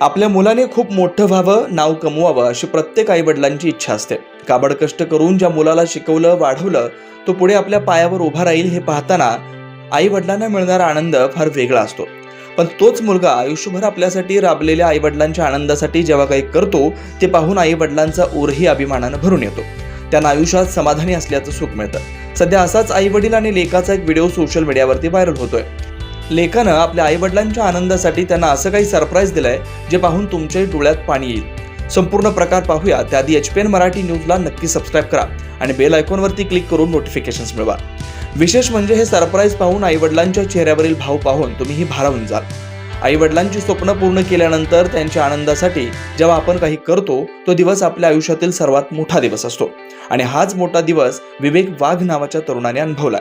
आपल्या मुलाने खूप मोठं व्हावं नाव कमवावं अशी प्रत्येक आईवडिलांची इच्छा असते. काबड कष्ट करून ज्या मुलाला शिकवलं वाढवलं तो पुढे आपल्या पायावर उभा राहील हे पाहताना आईवडिलांना मिळणारा आनंद फार वेगळा असतो. पण तोच मुलगा आयुष्यभर आपल्यासाठी राबलेल्या आईवडिलांच्या आनंदासाठी जेव्हा काही करतो ते पाहून आईवडिलांचा ओरही अभिमानानं भरून येतो. त्यांना आयुष्यात समाधानी असल्याचं सुख मिळतं. सध्या असाच आईवडील आणि लेखाचा एक व्हिडिओ सोशल मीडियावरती व्हायरल होतोय. लेखानं आपल्या आईवडिलांच्या आनंदासाठी त्यांना असं काही सरप्राईज दिलंय जे पाहून तुमच्याही डोळ्यात पाणी येईल. संपूर्ण प्रकार पाहूया. त्याआधी एच पी एन मराठी न्यूजला नक्की सबस्क्राईब करा आणि बेल आयकॉनवरती क्लिक करून नोटिफिकेशन्स मिळवा. विशेष म्हणजे हे सरप्राईज पाहून आईवडिलांच्या चेहऱ्यावरील भाव पाहून तुम्हीही भारावून जाल. आईवडिलांची स्वप्न पूर्ण केल्यानंतर त्यांच्या आनंदासाठी जेव्हा आपण काही करतो तो दिवस आपल्या आयुष्यातील सर्वात मोठा दिवस असतो. आणि हाच मोठा दिवस विवेक वाघ नावाच्या तरुणाने अनुभवला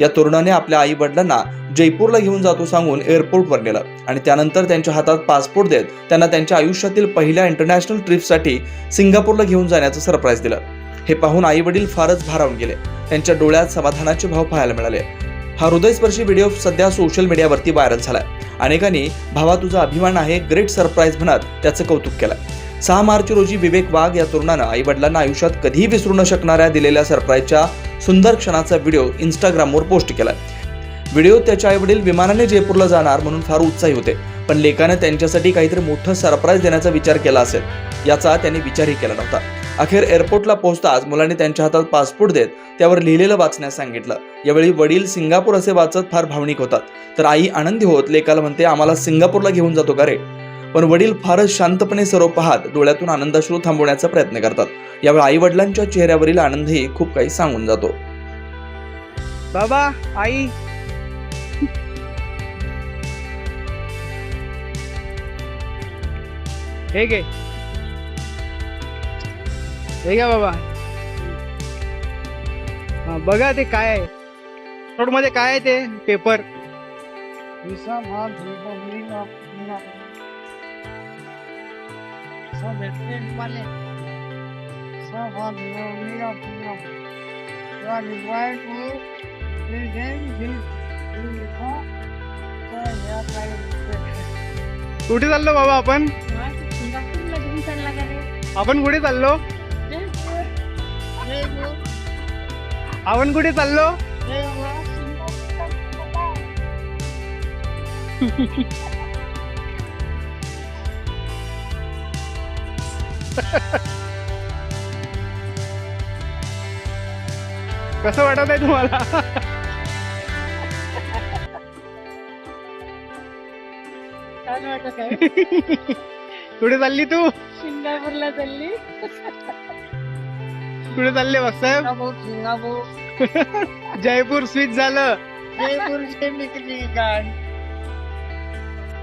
या तरुणाने आपल्या आईवडिलांना जयपूरला घेऊन जातो सांगून एअरपोर्टवर नेलं. आणि त्यानंतर त्यांच्या हातात पासपोर्ट देत त्यांना त्यांच्या आयुष्यातील पहिल्या इंटरनॅशनल ट्रिपसाठी सिंगापूरला घेऊन जाण्याचं सरप्राईज दिलं. हे पाहून आई वडील फारच भारावून गेले. त्यांच्या डोळ्यात समाधानाचे भाव पाहायला मिळाले. हा हृदयस्पर्शी व्हिडिओ सध्या सोशल मीडियावरती व्हायरल झालाय. अनेकांनी भावा तुझा अभिमान आहे ग्रेट सरप्राईज म्हणत त्याचं कौतुक केलं सहा मार्च रोजी विवेक वाघ या तरुणानं आई वडिलांना आयुष्यात कधीही विसरू न शकणाऱ्या दिलेल्या सरप्राईजच्या सुंदर क्षणाचा व्हिडिओ इंस्टाग्रामवर पोस्ट केला व्हिडिओ त्याचे आईवडील विमानाने जयपूरला जाणार म्हणून फार उत्साही होते. पण लेकानं त्यांच्यासाठी काहीतरी मोठं सरप्राईज देण्याचा विचार केला असेल याचा त्यांनी विचारही केला नव्हता. अखेर एअरपोर्टला पोहोचताच मुलांनी त्यांच्या हातात पासपोर्ट देत त्यावर लिहिलेलं वाचण्यास सांगितलं. यावेळी वडील सिंगापूर असे वाचत फार भावनिक होतात. तर आई आनंदी होत लेकाला म्हणते आम्हाला सिंगापूरला घेऊन जातो का रे? पण वडील फारच शांतपणे सर्व पाहत डोळ्यातून आनंदाश्रू थांबवण्याचा प्रयत्न करतात. यावेळी आई वडिलांच्या चेहऱ्यावरील आनंदही खूप काही सांगून जातो. बाबा आई हे घे. हे घ्या बाबा. हा, बघा ते काय आहे. नोटमध्ये काय आहे ते? पेपर कुठे चाललो बाबा आपण? आपण कुठे चाललो? आपण कुठे चाललो? कसं वाटत आहे तुम्हाला? छान वाटत आहे. कुठे चालली तू? सिंगापूरला चालली. कुठे चालले बघसाहेब सिंगापूर सिंगापूर जयपूर स्विच झालं. जयपूरचे निघली गाण